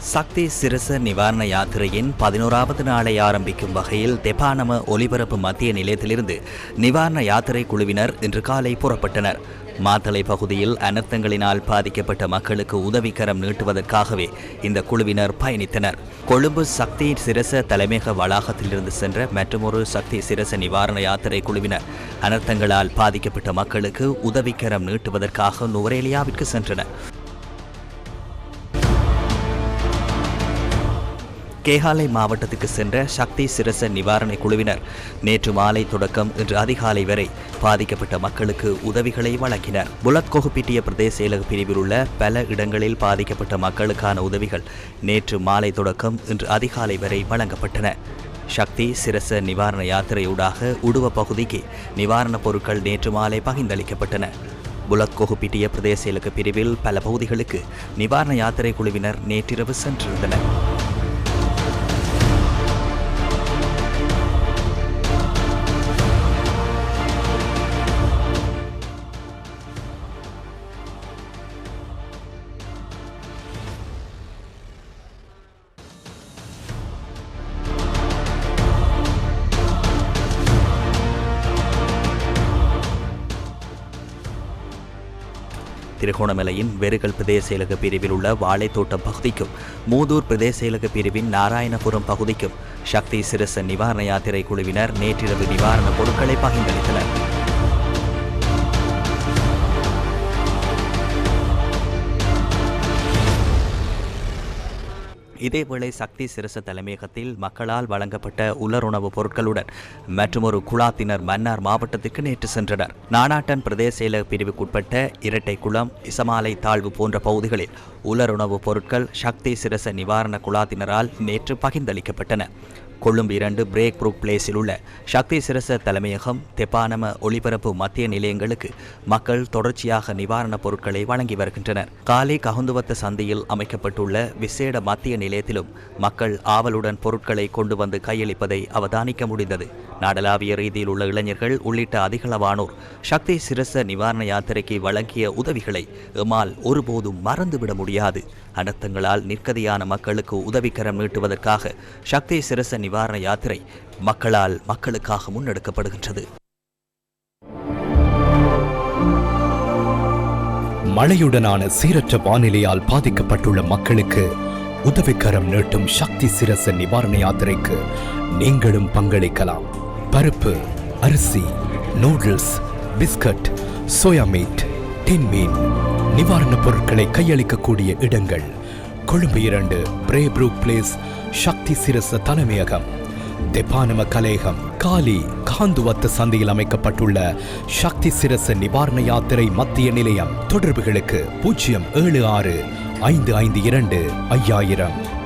சக்தி சிரச நிவாரண யாத்திரையின் பதினோராவது நாளை ஆரம்பிக்கும் வகையில் தெபானம ஒலிபரப்பு மத்திய நிலையத்திலிருந்து நிவாரண யாத்திரை குழுவினர் இன்று காலை புறப்பட்டனர். மாத்தளை பகுதியில் அனர்த்தங்களினால் பாதிக்கப்பட்ட மக்களுக்கு உதவிக்கரம் நீட்டுவதற்காகவே இந்த குழுவினர் பயணித்தனர். கொழும்பு சக்தி சிரச தலைமையக வளாகத்திலிருந்து சென்ற மற்றொரு சக்தி சிரச நிவாரண யாத்திரை குழுவினர் அனர்த்தங்களால் பாதிக்கப்பட்ட மக்களுக்கு உதவிக்கரம் நீட்டுவதற்காக நுவரேலியாவிற்கு சென்றனர். கேகாலை மாவட்டத்துக்கு சென்ற சக்தி சிரச நிவாரண குழுவினர் நேற்று மாலை தொடக்கம் இன்று அதிகாலை வரை பாதிக்கப்பட்ட மக்களுக்கு உதவிகளை வழங்கினர். புலத்கோகுப்பிட்டிய பிரதேச செயலக பிரிவில் உள்ள பல இடங்களில் பாதிக்கப்பட்ட மக்களுக்கான உதவிகள் நேற்று மாலை தொடக்கம் இன்று அதிகாலை வரை வழங்கப்பட்டன. சக்தி சிரச நிவாரண யாத்திரையூடாக உடுவ பகுதிக்கு நிவாரணப் பொருட்கள் நேற்று மாலை பகிர்ந்தளிக்கப்பட்டன. புலக்கொகுப்பிட்டிய பிரதேச இலக்கு பிரிவில் பல பகுதிகளுக்கு நிவாரண யாத்திரை குழுவினர் நேற்றிரவு சென்றிருந்தனர். திருகோணமலையின் வெறுகல் பிரதேச செயலக பிரிவில் உள்ள வாழைத்தோட்டம் பகுதிக்கும் மூதூர் பிரதேச செயலக பிரிவின் நாராயணபுரம் பகுதிக்கும் சக்தி சிரச நிவாரண யாத்திரை குழுவினர் நேற்றிரவு நிவாரணப் பொருட்களை பகிர்ந்தளித்தனர். இதேவேளை சக்தி சிரச தலைமையகத்தில் மக்களால் வழங்கப்பட்ட உலருணவுப் பொருட்களுடன் மற்றொரு குழாத்தினர் மன்னார் மாவட்டத்துக்கு நேற்று சென்றனர். நானாட்டன் பிரதேச செயலக பிரிவுக்குட்பட்ட இரட்டை குளம் இசமாலை தாழ்வு போன்ற பகுதிகளில் உலருணவுப் பொருட்கள் சக்தி சிரச நிவாரண குழாத்தினரால் நேற்று பகிர்ந்தளிக்கப்பட்டன. கொழும்பு இரண்டு பிரேக் புரூக் பிளேஸில் உள்ள சக்தி சிரச தலைமையகம் தெப்பானம ஒளிபரப்பு மத்திய நிலையங்களுக்கு மக்கள் தொடர்ச்சியாக நிவாரணப் பொருட்களை வழங்கி வருகின்றனர். காலை ககுந்துவத்த சந்தையில் அமைக்கப்பட்டுள்ள விசேட மத்திய நிலையத்திலும் மக்கள் ஆவலுடன் பொருட்களை கொண்டு வந்து கையளிப்பதை அவதானிக்க முடிந்தது. நாடளாவிய ரீதியில் உள்ள இளைஞர்கள் உள்ளிட்ட அதிகளவானோர் சக்தி சிரச நிவாரண யாத்திரைக்கு வழங்கிய உதவிகளை எம்மால் ஒருபோதும் மறந்துவிட முடியாது. அனர்த்தங்களால் நிற்கதியான மக்களுக்கு உதவிக்கரம் நீட்டுவதற்காக சக்தி சிரச நிவாரண யாத்திரை மக்களால் மக்களுக்காக முன்னெடுக்கப்படுகின்றது. மழையுடனான சீரற்ற வானிலையால் பாதிக்கப்பட்டுள்ள மக்களுக்கு உதவிக்கரம் நீட்டும் சக்தி சிரச நிவாரண யாத்திரைக்கு நீங்களும் பங்களிக்கலாம். பருப்பு அரிசி noodles biscuit soya meat tin மீன் நிவாரணப் பொருட்களை கையளிக்கக்கூடிய இடங்கள். கொழும்பு இரண்டு பிரேப்ரூக் பிளேஸ் சக்தி சிரச தலைமையகம். தெப்பானம கலேகம் காலி காந்துவத்த சந்தையில் அமைக்கப்பட்டுள்ள சக்தி சிரச நிவாரண யாத்திரை மத்திய நிலையம். தொடர்புகளுக்கு பூஜ்ஜியம் ஏழு ஆறு ஐந்து ஐந்து இரண்டு ஐயாயிரம்.